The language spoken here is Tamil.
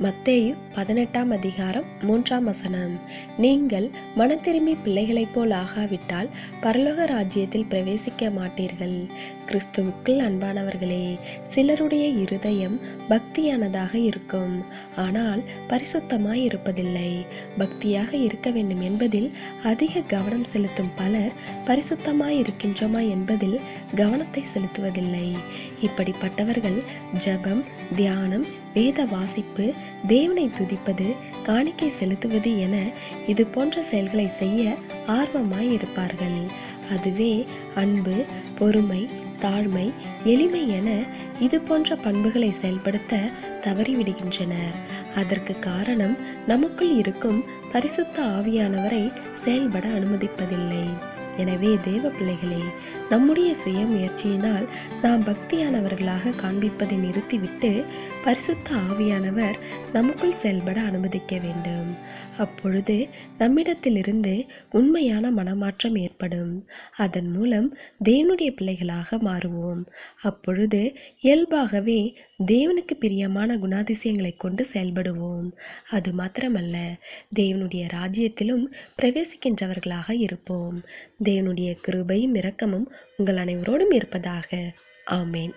மத்தேயு பதினெட்டாம் அதிகாரம் மூன்றாம் வசனம். நீங்கள் மனத்திரும்பி பிள்ளைகளைப் போல் ஆகாவிட்டால் பரலோக ராஜ்யத்தில் பிரவேசிக்க மாட்டீர்கள். கிறிஸ்துவுக்குள் அன்பானவர்களே சிலருடைய இருதயம் பக்தியானதாக இருக்கும். ஆனால் பரிசுத்தமாய் இருப்பதில்லை. பக்தியாக இருக்க வேண்டும் என்பதில் அதிக கவனம் செலுத்தும் பலர் பரிசுத்தமாய் இருக்கின்றோமா என்பதில் கவனத்தை செலுத்துவதில்லை. இப்படிப்பட்டவர்கள் ஜபம் தியானம் வேத வாசிப்பு தேவனை துதிப்பது காணிக்கை செலுத்துவது என இது போன்ற செயல்களை செய்ய ஆர்வமாய் இருப்பார்கள் அதுவே அன்பு பொறுமை தாழ்மை எளிமை என இது போன்ற பண்புகளை செயல்படுத்த தவறிவிடுகின்றனர். அதற்கு காரணம் நமக்குள் இருக்கும் பரிசுத்த ஆவியானவரை செயல்பட அனுமதிப்பதில்லை. எனவே தேவ பிள்ளைகளே நம்முடைய சுய முயற்சியினால் நாம் பக்தியானவர்களாக காண்பிப்பதை நிறுத்திவிட்டு பரிசுத்த ஆவியானவர் நமக்குள் செயல்பட அனுமதிக்க வேண்டும். அப்பொழுது நம்மிடத்திலிருந்து உண்மையான மனமாற்றம் ஏற்படும். அதன் மூலம் தேவனுடைய பிள்ளைகளாக மாறுவோம். அப்பொழுது இயல்பாகவே தேவனுக்கு பிரியமான குணாதிசயங்களை கொண்டு செயல்படுவோம். அது மாத்திரமல்ல தேவனுடைய ராஜ்யத்திலும் பிரவேசிக்கின்றவர்களாக இருப்போம். தேவனுடைய கிருபையும் இரக்கமும் உங்கள் அனைவரோடும் இருப்பதாக. ஆமேன்.